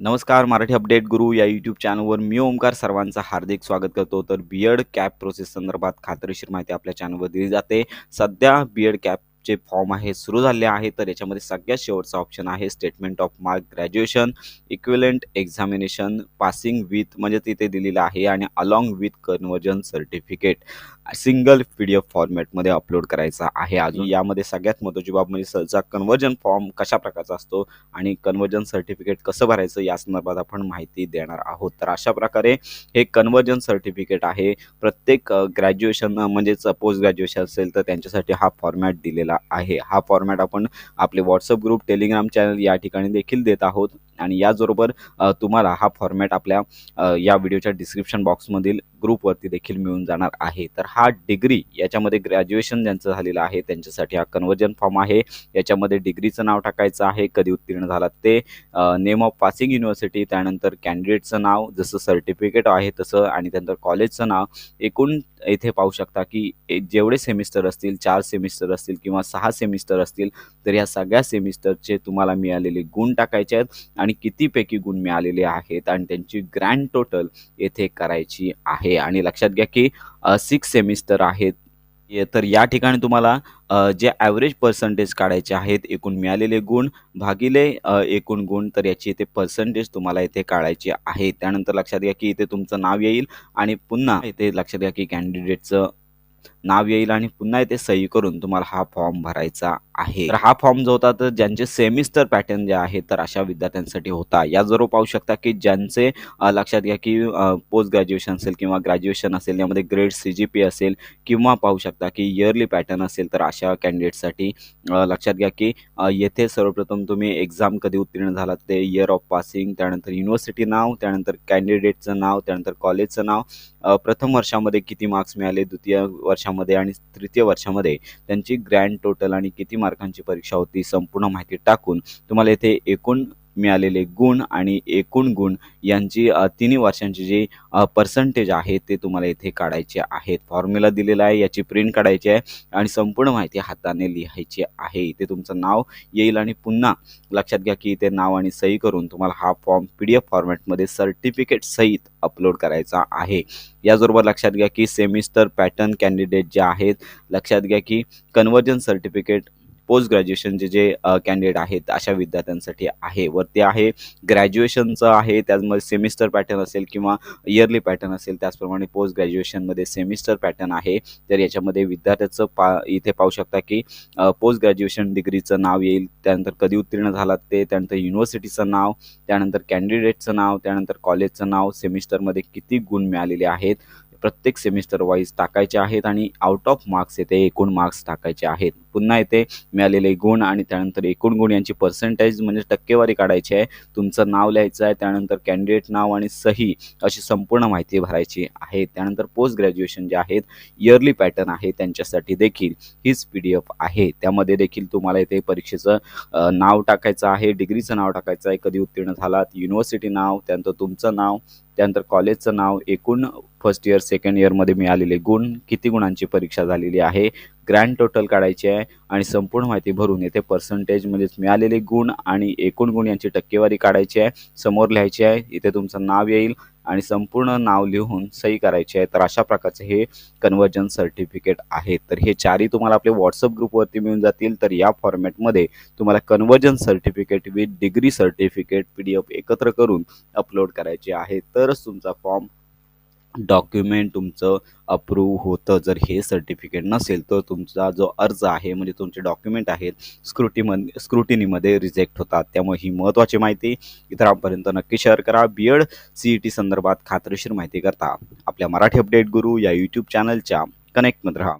नमस्कार मराठी अपडेट गुरु या यूट्यूब चॅनलवर मी ओमकार सर्वांचं हार्दिक स्वागत करतो. तर बी एड कॅप प्रोसेस संदर्भात खात्रीशीर माहिती आपल्या चॅनलवर दिली जाते. सध्या बी एड कॅपचे फॉर्म आहे सुरू झाले आहे तर याच्यामध्ये सगळ्यात शेवटचा ऑप्शन आहे statement of mark graduation equivalent examination passing with म्हणजे तिथे दिलेलं आहे आणि along with conversion certificate single P D F फॉर्मॅटमध्ये अपलोड करायचा आहे. अजून यामध्ये सगळ्यात महत्त्वाची बाब म्हणजे सहजा कन्वर्जन फॉर्म कशा प्रकारचा असतो आणि कन्वर्जन सर्टिफिकेट कसं भरायचं या संदर्भात आपण माहिती देणार आहोत. तर अशा प्रकारे हे कन्वर्जन सर्टिफिकेट आहे. प्रत्येक ग्रॅज्युएशन म्हणजेच पोस्ट ग्रॅज्युएशन असेल तर त्यांच्यासाठी हा फॉर्मॅट दिलेला आहे. हा फॉर्मॅट आपण आपले व्हॉट्सअप ग्रुप टेलिग्राम चॅनल या ठिकाणी देखील देत आहोत. आणि याचबरोबर तुम्हाला हा फॉर्मॅट आपल्या या व्हिडिओच्या डिस्क्रिप्शन बॉक्समधील ग्रुपवरती देखील मिळून जाणार आहे. तर हा डिग्री याच्यामध्ये ग्रॅज्युएशन ज्यांचं झालेलं आहे त्यांच्यासाठी हा कन्वर्जन फॉर्म आहे. याच्यामध्ये डिग्रीचं नाव टाकायचं आहे कधी उत्तीर्ण झालात ते. नेम ऑफ पासिंग युनिव्हर्सिटी त्यानंतर कॅन्डिडेटचं नाव जसं सर्टिफिकेट आहे तसं आणि त्यानंतर कॉलेजचं नाव. एकूण येथे पाहू शकता की जेवढे सेमिस्टर असतील चार सेमिस्टर असतील किंवा सहा सेमिस्टर असतील तर या सगळ्या सेमिस्टरचे तुम्हाला मिळालेले गुण टाकायचे आहेत आणि कितीपैकी गुण मिळालेले आहेत आणि त्यांची ग्रँड टोटल येथे करायची आहे. आणि लक्षात घ्या की सिक्स सेमिस्टर आहेत. तर या ठिकाणी तुम्हाला जे ॲव्हरेज पर्सेंटेज काढायचे आहेत एकूण मिळालेले गुण भागिले एकूण गुण तर याची इथे पर्सेंटेज तुम्हाला इथे काढायची आहे. त्यानंतर लक्षात घ्या की इथे तुमचं नाव येईल आणि पुन्हा इथे लक्षात घ्या की कॅन्डिडेटचं नाव येईल आणि पुन्हा इथे सही करून तुम्हाला हा फॉर्म भरायचा आहे. तर हा फॉर्म जो होता तर ज्यांचे सेमिस्टर पॅटर्न जे आहे तर अशा विद्यार्थ्यांसाठी होता. याजवळ पाहू शकता की ज्यांचे लक्षात घ्या की पोस्ट ग्रॅज्युएशन असेल किंवा ग्रॅज्युएशन असेल यामध्ये ग्रेड सी जी पी असेल किंवा पाहू शकता की इयरली पॅटर्न असेल तर अशा कॅन्डिडेटसाठी लक्षात घ्या की येथे सर्वप्रथम तुम्ही एक्झाम कधी उत्तीर्ण झालात ते इयर ऑफ पासिंग त्यानंतर युनिव्हर्सिटी नाव त्यानंतर कॅन्डिडेटचं नाव त्यानंतर कॉलेजचं नाव प्रथम वर्षामध्ये किती मार्क्स मिळाले द्वितीय वर्षामध्ये आणि तृतीय वर्षामध्ये त्यांची ग्रँड टोटल आणि किती मार्कांची परीक्षा होती संपूर्ण माहिती टाकून तुम्हाला येथे एकूण मिळालेले गुण आणि एकूण गुण यांची तिन्ही वर्षांची जी पर्सेंटेज आहे ते तुम्हाला इथे काढायचे आहेत. फॉर्म्युला दिलेला आहे याची प्रिंट काढायची आहे आणि संपूर्ण माहिती हाताने लिहायची आहे. इथे तुमचं नाव येईल आणि पुन्हा लक्षात घ्या की इथे नाव आणि सही करून तुम्हाला हा फॉर्म पी डी एफ फॉर्मॅटमध्ये सर्टिफिकेट सहित अपलोड करायचा आहे. याचबरोबर लक्षात घ्या की सेमिस्टर पॅटर्न कॅन्डिडेट जे आहेत लक्षात घ्या की कन्वर्जन सर्टिफिकेट पोस्ट ग्रॅज्युएशनचे जे कॅन्डिडेट आहेत अशा विद्यार्थ्यांसाठी आहे. वरती आहे ग्रॅज्युएशनचं आहे त्याचमध्ये सेमिस्टर पॅटर्न असेल किंवा इयरली पॅटर्न असेल त्याचप्रमाणे पोस्ट ग्रॅज्युएशनमध्ये सेमिस्टर पॅटर्न आहे. तर याच्यामध्ये विद्यार्थ्याचं पा इथे पाहू शकता की पोस्ट ग्रॅज्युएशन डिग्रीचं नाव येईल त्यानंतर कधी उत्तीर्ण झालात ते त्यानंतर युनिव्हर्सिटीचं नाव त्यानंतर कॅन्डिडेटचं नाव त्यानंतर कॉलेजचं नाव सेमिस्टरमध्ये किती गुण मिळालेले आहेत. प्रत्येक सेमिस्टर वाईज टाकायचे आहेत आणि आउट ऑफ मार्क्स येथे एकूण मार्क्स टाकायचे आहेत. पुन्हा येथे मिळालेले गुण आणि त्यानंतर एकूण गुण यांची पर्सेंटेज म्हणजे टक्केवारी काढायची आहे. तुमचं नाव लिहायचं आहे त्यानंतर कॅन्डिडेट नाव आणि सही अशी संपूर्ण माहिती भरायची आहे. त्यानंतर पोस्ट ग्रॅज्युएशन जे आहेत इयरली पॅटर्न आहे त्यांच्यासाठी देखील हीच पी डी एफ आहे. त्यामध्ये देखील तुम्हाला इथे परीक्षेचं नाव टाकायचं आहे डिग्रीचं नाव टाकायचं आहे. कधी उत्तीर्ण झालात युनिव्हर्सिटी नाव त्यानंतर तुमचं नाव त्यानंतर कॉलेजचं नाव एकूण फर्स्ट इयर सेकंड इयरमध्ये मिळालेले गुण किती गुणांची परीक्षा झालेली आहे ग्रँड टोटल काढायची आहे आणि संपूर्ण माहिती भरून येथे पर्सेंटेज म्हणजेच मिळालेले गुण आणि एकूण गुण यांची टक्केवारी काढायची आहे समोर लिहायची आहे इथे तुमचं नाव येईल. आणि संपूर्ण नाव लिहून सही करायची आहे. तर अशा प्रकारचे हे कन्वर्जन सर्टिफिकेट आहे. तर हे चारही तुम्हाला आपले व्हॉट्सअप ग्रुपवरती मिळून जातील. तर या फॉर्मॅटमध्ये तुम्हाला conversion certificate with degree certificate P D F एकत्र करून अपलोड करायचे आहे. तरच तुमचा फॉर्म डॉक्युमेंट तुमचं अप्रूव्ह होतं. जर हे सर्टिफिकेट नसेल तर तुमचा जो अर्ज आहे म्हणजे तुमचे डॉक्युमेंट आहेत स्क्रुटीमध्ये स्क्रुटिनीमध्ये रिजेक्ट होतात. त्यामुळे ही महत्त्वाची माहिती इतरांपर्यंत नक्की शेअर करा. B Ed C E T संदर्भात खात्रीशीर माहिती करता. आपल्या मराठी अपडेट गुरु या यूट्यूब चॅनलच्या कनेक्टमध्ये राहा.